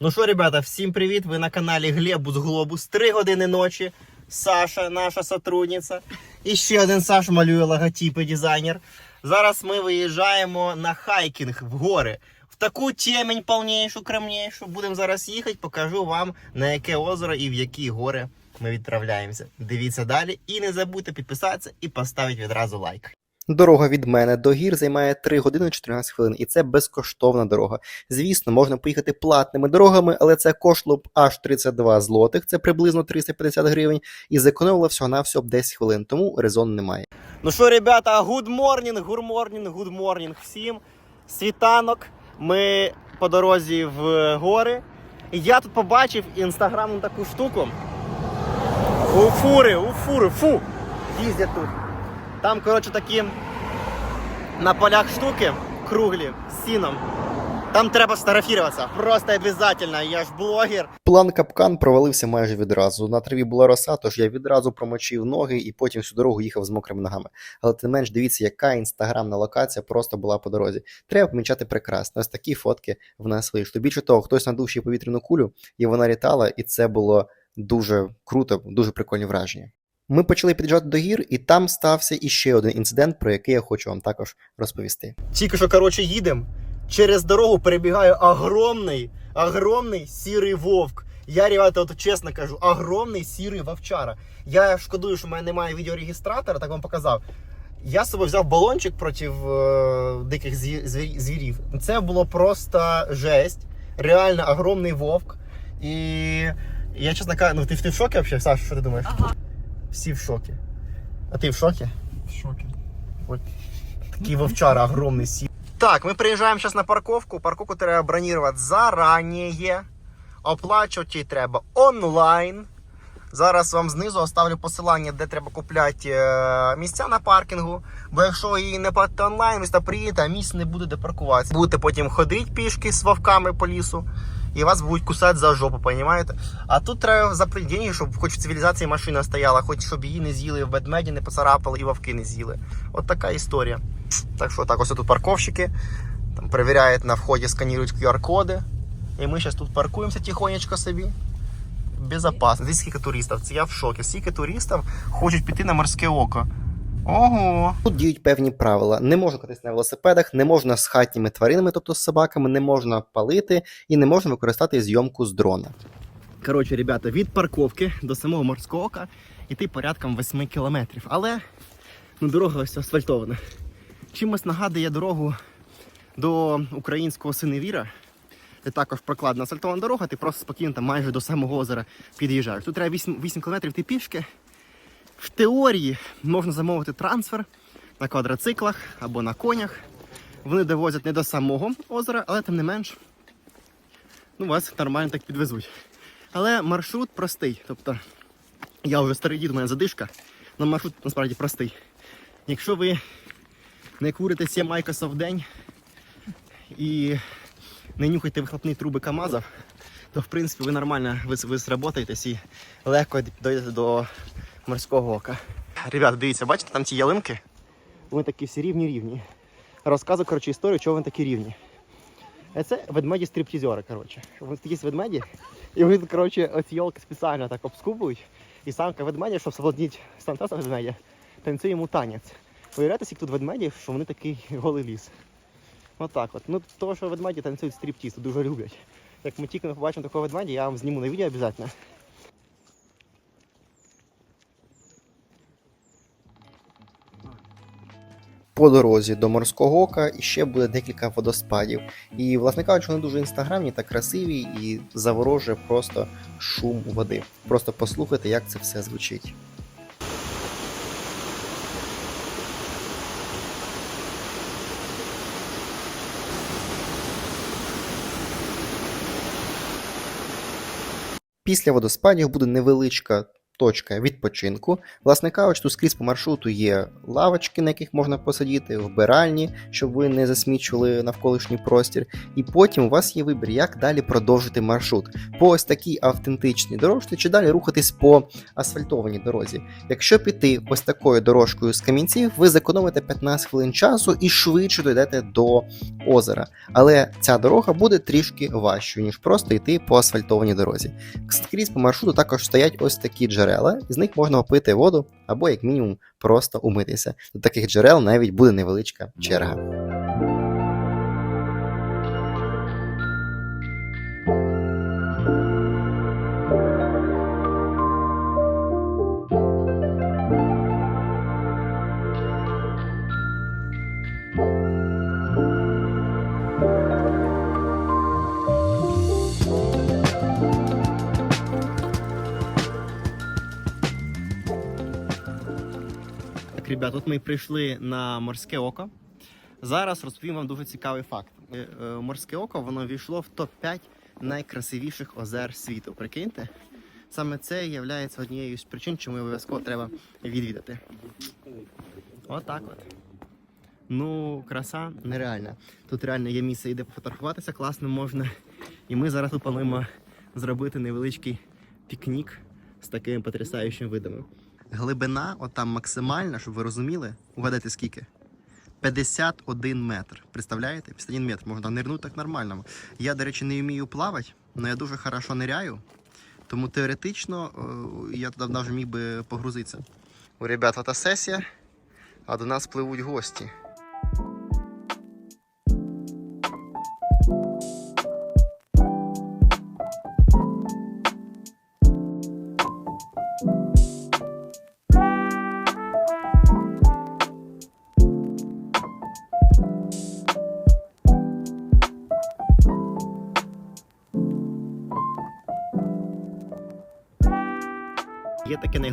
Ну що, ребята, всім привіт! Ви на каналі Глебус Глобус. Три години ночі. Саша, наша сотрудниця. І ще один Саш малює логотипи дизайнер. Зараз ми виїжджаємо на хайкінг в гори. В таку темень повнішу, кремнішу. Будемо зараз їхати, покажу вам на яке озеро і в які гори ми відправляємося. Дивіться далі і не забудьте підписатися і поставити відразу лайк. Дорога від мене до гір займає 3 години 14 хвилин, і це безкоштовна дорога. Звісно, можна поїхати платними дорогами, але це коштувало б аж 32 злотих, це приблизно 350 гривень, і зекономило всього на всього 10 хвилин, тому резону немає. Ну що, ребята, good morning, good morning, good morning всім. Світанок. Ми по дорозі в гори. І я тут побачив інстаграмну таку штуку. У фури, у фури, фу! Їздять тут. Там, коротше, такі на полях штуки круглі з сіном. Там треба сфотографуватися. Просто обов'язково, я ж блогер. План капкан провалився майже відразу. На траві була роса, тож я відразу промочив ноги і потім всю дорогу їхав з мокрими ногами. Але тим менш, дивіться, яка інстаграмна локація просто була по дорозі. Треба помічати прекрасно. Ось такі фотки в нас вийшли. Більше того, хтось надув ще повітряну кулю, і вона літала, і це було дуже круто, дуже прикольні враження. Ми почали під'їжджати до гір, і там стався іще один інцидент, про який я хочу вам також розповісти. Тільки що, коротше, їдемо. Через дорогу перебігає огромний, огромний сірий вовк. Я, ребята, от чесно кажу, огромний сірий вовчара. Я шкодую, що в мене немає відеорегістратора, так вам показав. Я з собою взяв балончик проти е, диких зві- зві- звірів. Це було просто жесть. Реально огромний вовк. І я, чесно кажу, ну ти, ти в шокі взагалі, Саша, що ти думаєш? Ага. Всі в шокі. А ти в шокі? В шоке. Вот такий вовчара огромний сі. Так, ми приїжджаємо зараз на парковку. Парковку треба бронювати зараніє. Оплачувати її треба онлайн. Зараз вам знизу оставлю посилання, де треба купляти е, місця на паркінгу. Бо якщо її не платити онлайн, ви приїдете, а місць не буде де паркуватися. Будете потім ходити пішки з вовками по лісу, і вас будуть кусати за жопу, розумієте? А тут треба заплатити деньги, щоб хоч в цивілізації машина стояла, хоч щоб її не з'їли, ведмеді не поцарапали і вовки не з'їли. От така історія. Так що так, ось тут парковщики. Там перевіряють на вході, сканірують QR-коди. І ми зараз тут паркуємося тихонечко собі. Безопасно. Дивіться, скільки туристів. Це я в шокі. Скільки туристів хочуть піти на морське око. Ого. Тут діють певні правила. Не можна кататися на велосипедах, не можна з хатніми тваринами, тобто з собаками, не можна палити і не можна використати зйомку з дрона. Коротше, ребята, від парковки до самого морського ока йти порядком 8 кілометрів. Але ну, дорога ось асфальтована. Чимось нагадує дорогу до українського синевіра. Це також прокладна асфальтована дорога, ти просто спокійно там майже до самого озера під'їжджаєш. Тут треба 8, 8 кілометрів йти пішки. В теорії можна замовити трансфер на квадроциклах або на конях. Вони довозять не до самого озера, але тим не менш ну, вас нормально так підвезуть. Але маршрут простий. Тобто я вже старий дід, у мене задишка, але маршрут насправді простий. Якщо ви не курите 7 майкосів в день і не нюхайте вихлопні труби КАМАЗів, то в принципі ви нормально ви, ви сработаєтесь і легко дойдете до морського ока. Ребята, дивіться, бачите, там ці ялинки? Вони такі всі рівні-рівні. Розказую, коротше, історію, чого вони такі рівні. Це ведмеді стриптізери, коротше. Вони такі ведмеді, і вони, коротше, оці йолки спеціально так обскубують. І самка ведмедя, щоб совладніть стантасом ведмедя, танцює йому танець. Уявляєте, скільки тут ведмедів, що вони такий голий ліс. Отак от. Ну, того, що ведмеді танцюють стріптіз, дуже люблять. Як ми тільки побачимо такого ведмедя, я вам зніму на відео обов'язково. По дорозі до морського ока і ще буде декілька водоспадів. І, власне кажучи, вони дуже інстаграмні та красиві і заворожує просто шум води. Просто послухайте, як це все звучить. Після водоспадів буде невеличка точка відпочинку. Власне кажучи, тут скрізь по маршруту є лавочки, на яких можна посидіти, вбиральні, щоб ви не засмічували навколишній простір. І потім у вас є вибір, як далі продовжити маршрут по ось такій автентичній дорожці, чи далі рухатись по асфальтованій дорозі. Якщо піти ось такою дорожкою з камінців, ви зекономите 15 хвилин часу і швидше дійдете до озера. Але ця дорога буде трішки важчою, ніж просто йти по асфальтованій дорозі. Скрізь по маршруту також стоять ось такі джерела, і з них можна попити воду або, як мінімум, просто умитися. До таких джерел навіть буде невеличка черга. Так, ребят, от ми прийшли на морське око. Зараз розповім вам дуже цікавий факт. Е, е, Морське око воно війшло в топ-5 найкрасивіших озер світу. Прикиньте? Саме це є однією з причин, чому обов'язково треба відвідати. Отак от. Ну, краса нереальна. Тут реально є місце, де пофотографуватися, класно можна. І ми зараз тут плануємо зробити невеличкий пікнік з такими потрясаючими видами. Глибина, отам максимальна, щоб ви розуміли, угадайте скільки? 51 метр. Представляєте? 51 метр. Можна нирнути так нормально. Я, до речі, не вмію плавати, але я дуже хорошо ниряю. Тому теоретично е, я туди навіть міг би погрузитися. У ребят фотосесія, а до нас пливуть гості.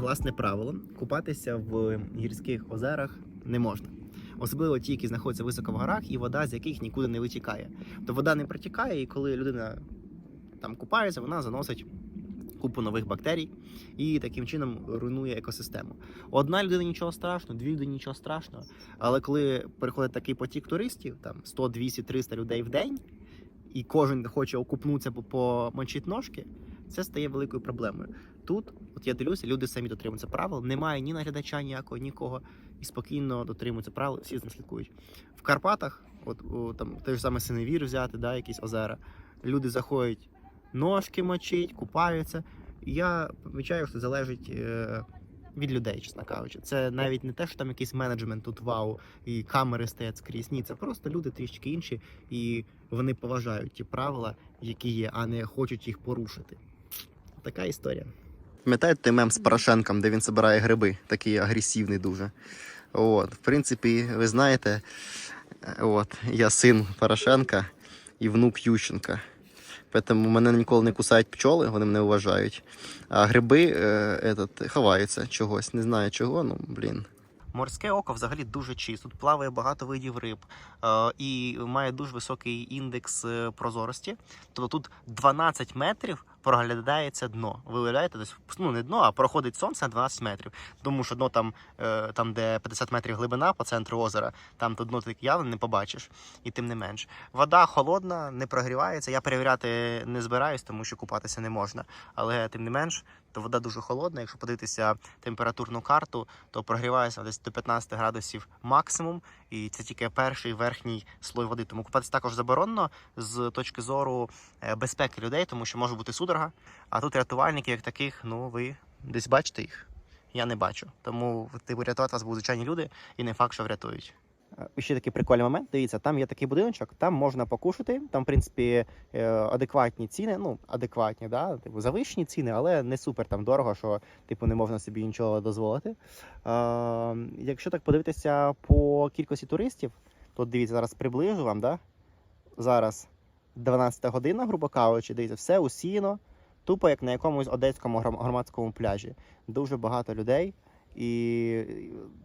Таке правило: купатися в гірських озерах не можна. Особливо ті, які знаходяться високо в горах, і вода з яких нікуди не витікає. То вода не протікає, і коли людина там купається, вона заносить купу нових бактерій і таким чином руйнує екосистему. Одна людина нічого страшного, дві людини нічого страшного. Але коли приходить такий потік туристів, там 100, 200, 300 людей в день, і кожен хоче окупнутися, по- помочити ножки, це стає великою проблемою. Тут, от я дивлюся, люди самі дотримуються правил, немає ні наглядача ніякого, нікого, і спокійно дотримуються правил, всі з ним слідкують. В Карпатах, от о, там той ж саме Синевір взяти, да, якісь озера, люди заходять, ножки мочить, купаються. Я помічаю, що залежить е, від людей, чесно кажучи. Це навіть не те, що там якийсь менеджмент тут вау, і камери стоять скрізь. Ні, це просто люди трішки інші, і вони поважають ті правила, які є, а не хочуть їх порушити. Така історія. Пам'ятаєте мем з Порошенком, де він збирає гриби, такий агресивний дуже. От, в принципі, ви знаєте, от, я син Порошенка і внук Ющенка. Тому мене ніколи не кусають пчоли, вони мене вважають. А гриби е, этот, ховаються чогось. Не знаю чого, ну блін. Морське око взагалі дуже чисто. Тут плаває багато видів риб е, і має дуже високий індекс е, прозорості. Тобто тут 12 метрів проглядається дно. Ви уявляєте, ну не дно, а проходить сонце на 12 метрів. Тому що дно там, е, там, де 50 метрів глибина по центру озера, там то дно ти явно не побачиш. І тим не менш. Вода холодна, не прогрівається. Я перевіряти не збираюсь, тому що купатися не можна. Але тим не менш, то вода дуже холодна. Якщо подивитися температурну карту, то прогрівається десь до 15 градусів максимум, і це тільки перший верхній слой води. Тому купатися також заборонено з точки зору е, безпеки людей, тому що може бути судорога. А тут рятувальники, як таких, ну ви десь бачите їх. Я не бачу. Тому типу, рятувати вас будуть звичайні люди, і не факт, що врятують. Е, Ще такий прикольний момент. Дивіться, там є такий будиночок, там можна покушати. Там, в принципі, е, адекватні ціни. Ну, адекватні, да? типу, завищені ціни, але не супер там дорого, що типу не можна собі нічого дозволити. Е, якщо так подивитися по кількості туристів, то дивіться, зараз приближу вам, да? зараз 12 година, грубо кажучи, дивіться, все усіяно, тупо як на якомусь одеському громадському пляжі. Дуже багато людей. І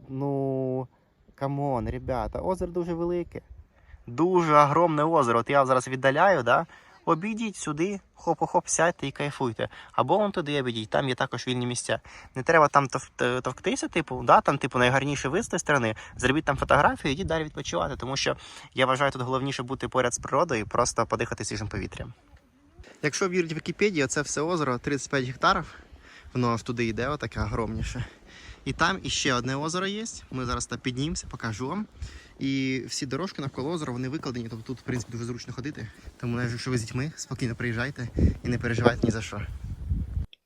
ну камон, ребята, озеро дуже велике. Дуже огромне озеро. От я зараз віддаляю, да? обійдіть сюди, хоп-хоп, сядьте і кайфуйте. Або вон туди обійдіть, там є також вільні місця. Не треба там товктися, типу, да, там, типу, найгарніше вид з тої сторони. Зробіть там фотографію, ідіть далі відпочивати, тому що я вважаю, тут головніше бути поряд з природою і просто подихати свіжим повітрям. Якщо вірити в Вікіпедію, це все озеро 35 гектарів. Воно аж туди йде, отаке огромніше. І там іще одне озеро є. Ми зараз там піднімемося, покажу вам. І всі дорожки навколо озера вони викладені, тобто тут, в принципі, дуже зручно ходити. Тому навіть якщо ви з дітьми, спокійно приїжджайте і не переживайте ні за що.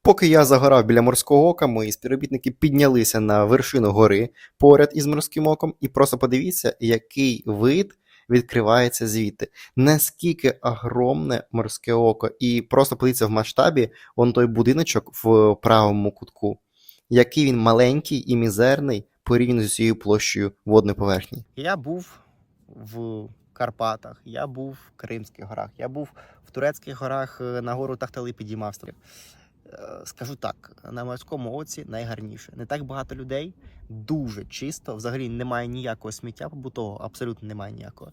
Поки я загорав біля морського ока, мої співробітники піднялися на вершину гори поряд із морським оком, і просто подивіться, який вид відкривається звідти. Наскільки огромне морське око, і просто подивіться в масштабі вон той будиночок в правому кутку, який він маленький і мізерний порівняно з усією площею водної поверхні. Я був в Карпатах, я був в Кримських горах, я був в турецьких горах е, на гору Тахтали підіймався. Е, Скажу так, на морському оці найгарніше. Не так багато людей, дуже чисто. Взагалі немає ніякого сміття побутового, абсолютно немає ніякого.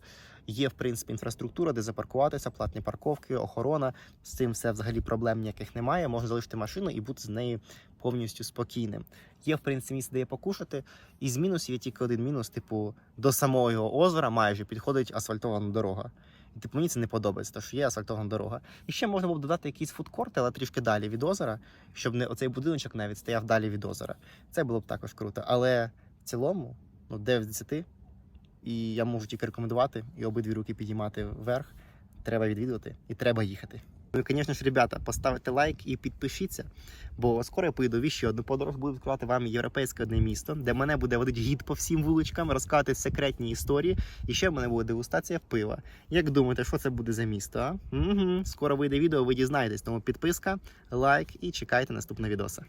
Є, в принципі, інфраструктура, де запаркуватися, платні парковки, охорона. З цим все взагалі проблем ніяких немає. Можна залишити машину і бути з нею повністю спокійним. Є, в принципі, місце, де є покушати. І з мінусів є тільки один мінус: типу, до самого озера майже підходить асфальтована дорога. І типу мені це не подобається, тому що є асфальтована дорога. І ще можна було додати якісь фудкорти, але трішки далі від озера, щоб не оцей будиночок навіть стояв далі від озера. Це було б також круто. Але в цілому, ну 9 з 10, і я можу тільки рекомендувати і обидві руки підіймати вверх. Треба відвідувати і треба їхати. Ну і, звісно ж, ребята, поставте лайк і підпишіться, бо скоро я поїду ще одну подорож, буду відкривати вам європейське одне місто, де мене буде водити гід по всім вуличкам, розказувати секретні історії, і ще в мене буде дегустація пива. Як думаєте, що це буде за місто? А? Угу. Скоро вийде відео, ви дізнаєтесь. Тому підписка, лайк і чекайте наступного відоса.